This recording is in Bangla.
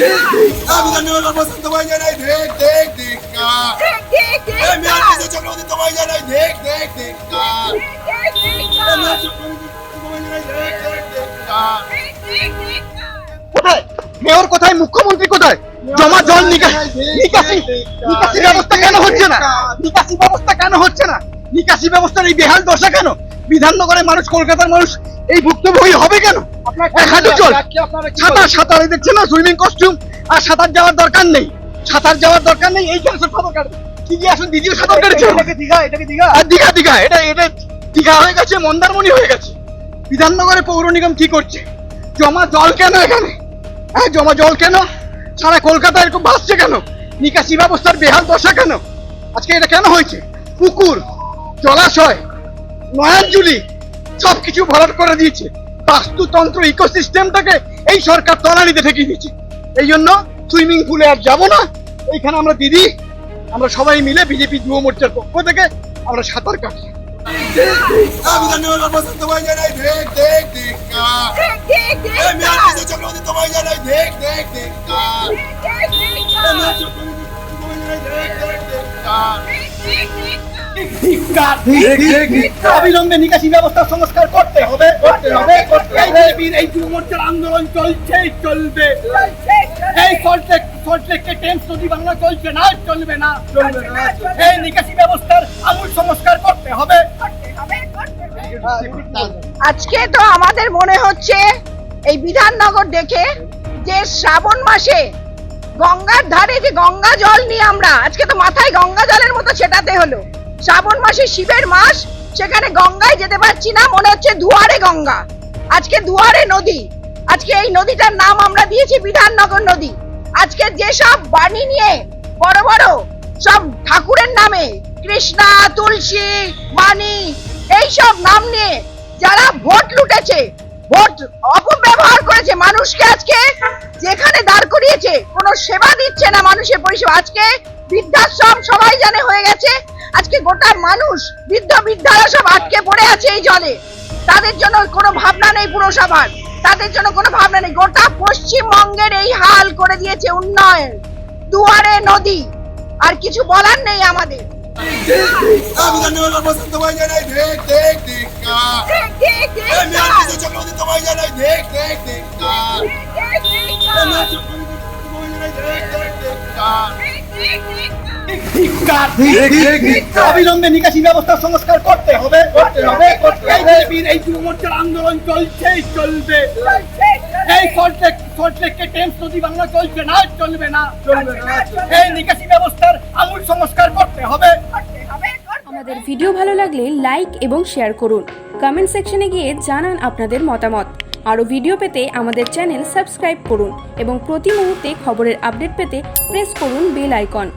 দেখ কোথায়? মেয়র কোথায়? মুখ্যমন্ত্রী কোথায়? জমা জল নিকাশি নিকাশি ব্যবস্থা কেন হচ্ছে না? নিকাশি ব্যবস্থা কেন হচ্ছে না? নিকাশি ব্যবস্থার এই বেহাল দশা কেন? বিধাননগরের মানুষ কলকাতার মানুষ এই ভুক্তভোগী হবে কেন? এক হাঁটু চল সাঁতার সাঁতার এই দেখছে না সুইমিং কস্টিউম আর সাঁতার যাওয়ার দরকার নেই। সাঁতার যাওয়ার দরকার নেই এইখানে সব সাঁতার কাটবে। কি কি আসুন দিদিও সাঁতার কেটেছে? দীঘা এটাকে দীঘা। আর দীঘা দীঘা এটা এটা দীঘা হয়ে গেছে মন্দারমণি হয়ে গেছে। বিধাননগরে পৌর নিগম কি করছে? জমা জল কেন এখানে? হ্যাঁ জমা জল কেন? সারা কলকাতা এরকম ভাসছে কেন? নিকাশি ব্যবস্থার বেহাল দশা কেন? আজকে এটা কেন হয়েছে? পুকুর জলাশয় নয়াঞ্জলি সবকিছু ভরাট করে দিয়েছে বাস্তুতন্ত্র ইকোসিস্টেমটাকে এই সরকার তলানিতে ঠেকিয়ে দিয়েছে এই জন্য সুইমিং পুলে আর যাব না এইখানে আমরা দিদি আমরা সবাই মিলে বিজেপি যুব মোর্চার পক্ষ থেকে আমরা সাঁতার কাটি বিধাননগর বসন্ত ভাই জানাই দেখ দেখ দেখ এই মেয়ার কিছু চক্রবর্তী তোমায় জানাই দেখ দেখ দেখ অবিলম্বে নিকাশি ব্যবস্থা সংস্কার করতে হবে। করতে হবে এই বিজেপির এই যুব মোর্চার আন্দোলন চলছে চলবে। এই সল্টলেক সল্টলেককে টেন্স নদী বাংলা চলছে না চলবে না চলবে না। এই নিকাশি ব্যবস্থার আমূল সংস্কার করতে হবে। আজকে তো আমাদের মনে হচ্ছে এই বিধাননগর দেখে যে শ্রাবণ মাসে গঙ্গার ধারে যে গঙ্গা জল নিয়ে আমরা আজকে তো মাথায় গঙ্গা জলের মতো ছেটাতে হলো। শ্রাবণ মাসে শিবের মাস, সেখানে গঙ্গায় যেতে পারছি না, মনে হচ্ছে দুয়ারে গঙ্গা। আজকে দুয়ারে নদী। আজকে এই নদীটার নাম আমরা দিয়েছি বিধাননগর নদী। আজকে যেসব বাণী নিয়ে বড় বড় সব ঠাকুরের নামে, কৃষ্ণা, তুলসী, বাণী এইসব নাম নিয়ে যারা ভোট লুটেছে, ভোট অপব্যবহার করেছে, মানুষকে আজকে যেখানে দাঁড় করিয়েছে, কোনো সেবা দিচ্ছে না মানুষের পরিষেবা। আজকে বৃদ্ধাশ্রম সবাই জানে হয়ে গেছে। আজকে গোটা মানুষ বৃদ্ধ বৃদ্ধারা সব আটকে পড়ে আছে এই জলে। তাদের জন্য কোনো ভাবনা নেই পুরসভার। তাদের জন্য কোনো ভাবনা নেই। গোটা পশ্চিমবঙ্গের এই হাল করে দিয়েছে উন্নয়ন। দুয়ারে নদী। আর কিছু বলার নেই আমাদের। অবিলম্বে নিকাশি ব্যবস্থা সংস্কার করতে হবে করতে হবে এই বিজেপির এই যুব মোর্চার আন্দোলন চলছে চলবে। এই সল্টলেক সল্টলেককে টেন্স নদী বাংলা চলছে না চলবে না চলবে না। এই নিকাশি ব্যবস্থার আমূল সংস্কার করতে হবে। আমাদের ভিডিও ভালো লাগলে লাইক এবং শেয়ার করুন। কমেন্ট সেকশনে গিয়ে জানান আপনাদের মতামত। আরও ভিডিও পেতে আমাদের চ্যানেল সাবস্ক্রাইব করুন এবং প্রতি মুহূর্তে খবরের আপডেট পেতে প্রেস করুন বেল আইকন।